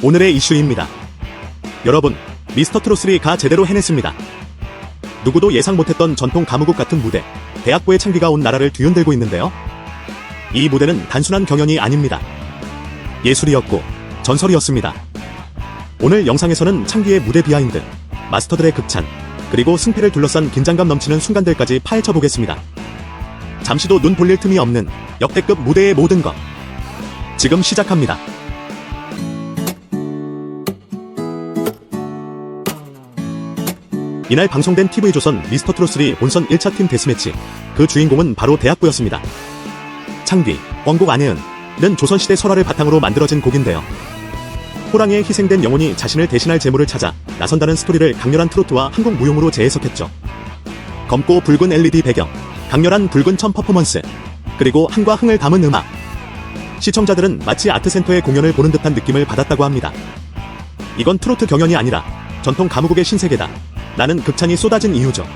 오늘의 이슈입니다. 여러분, 미스터 트롯3가 제대로 해냈습니다. 누구도 예상 못했던 전통 가무국 같은 무대, 대학부의 창기가 온 나라를 뒤흔들고 있는데요. 이 무대는 단순한 경연이 아닙니다. 예술이었고, 전설이었습니다. 오늘 영상에서는 창기의 무대 비하인드, 마스터들의 극찬, 그리고 승패를 둘러싼 긴장감 넘치는 순간들까지 파헤쳐 보겠습니다. 잠시도 눈 돌릴 틈이 없는 역대급 무대의 모든 것. 지금 시작합니다. 이날 방송된 TV조선 미스터 트롯3 본선 1차 팀 데스매치. 그 주인공은 바로 대학부였습니다. 창귀, 원곡 안혜은는 조선시대 설화를 바탕으로 만들어진 곡인데요. 호랑이에 희생된 영혼이 자신을 대신할 재물을 찾아 나선다는 스토리를 강렬한 트로트와 한국 무용으로 재해석했죠. 검고 붉은 LED 배경, 강렬한 붉은 천 퍼포먼스, 그리고 한과 흥을 담은 음악. 시청자들은 마치 아트센터의 공연을 보는 듯한 느낌을 받았다고 합니다. 이건 트로트 경연이 아니라 전통 가무국의 신세계다. 라는 극찬이 쏟아진 이유죠.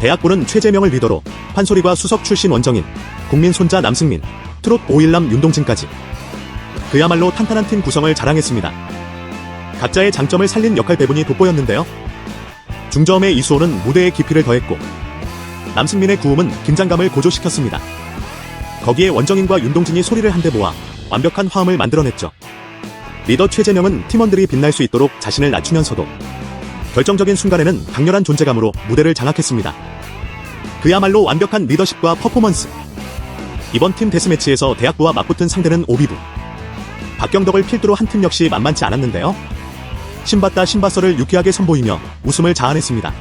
대학부는 최재명을 리더로 판소리과 수석 출신 원정인, 국민 손자 남승민, 트롯 5일남 윤동진까지 그야말로 탄탄한 팀 구성을 자랑했습니다. 각자의 장점을 살린 역할 배분이 돋보였는데요. 중저음의 이수호는 무대의 깊이를 더했고 남승민의 구음은 긴장감을 고조시켰습니다. 거기에 원정인과 윤동진이 소리를 한데 모아 완벽한 화음을 만들어냈죠. 리더 최재명은 팀원들이 빛날 수 있도록 자신을 낮추면서도 결정적인 순간에는 강렬한 존재감으로 무대를 장악했습니다. 그야말로 완벽한 리더십과 퍼포먼스. 이번 팀 데스매치에서 대학부와 맞붙은 상대는 오비부. 박경덕을 필두로 한 팀 역시 만만치 않았는데요. 신받다 신바서를 유쾌하게 선보이며 웃음을 자아냈습니다.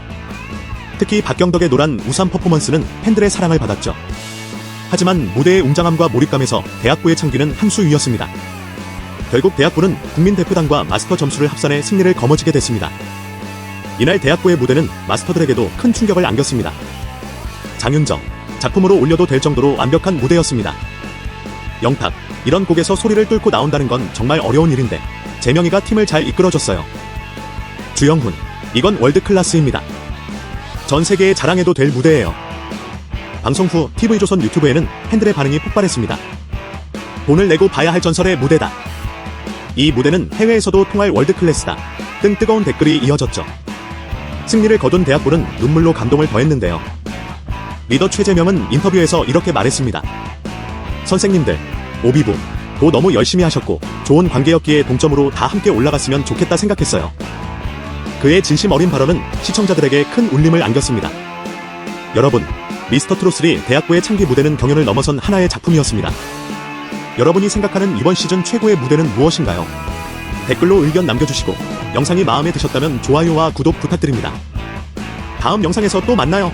특히 박경덕의 노란 우산 퍼포먼스는 팬들의 사랑을 받았죠. 하지만 무대의 웅장함과 몰입감에서 대학부의 창기는 한 수 위였습니다. 결국 대학부는 국민대표단과 마스터 점수를 합산해 승리를 거머쥐게 됐습니다. 이날 대학부의 무대는 마스터들에게도 큰 충격을 안겼습니다. 장윤정, 작품으로 올려도 될 정도로 완벽한 무대였습니다. 영탁, 이런 곡에서 소리를 뚫고 나온다는 건 정말 어려운 일인데, 재명이가 팀을 잘 이끌어줬어요. 주영훈, 이건 월드 클래스입니다. 전 세계에 자랑해도 될 무대예요. 방송 후 TV조선 유튜브에는 팬들의 반응이 폭발했습니다. 돈을 내고 봐야 할 전설의 무대다. 이 무대는 해외에서도 통할 월드 클래스다. 등 뜨거운 댓글이 이어졌죠. 승리를 거둔 대학부는 눈물로 감동을 더했는데요. 리더 최재명은 인터뷰에서 이렇게 말했습니다. 선생님들, 오비부, 도 너무 열심히 하셨고 좋은 관계였기에 동점으로 다 함께 올라갔으면 좋겠다 생각했어요. 그의 진심 어린 발언은 시청자들에게 큰 울림을 안겼습니다. 여러분, 미스터 트롯3 대학부의 창기 무대는 경연을 넘어선 하나의 작품이었습니다. 여러분이 생각하는 이번 시즌 최고의 무대는 무엇인가요? 댓글로 의견 남겨주시고 영상이 마음에 드셨다면 좋아요와 구독 부탁드립니다. 다음 영상에서 또 만나요.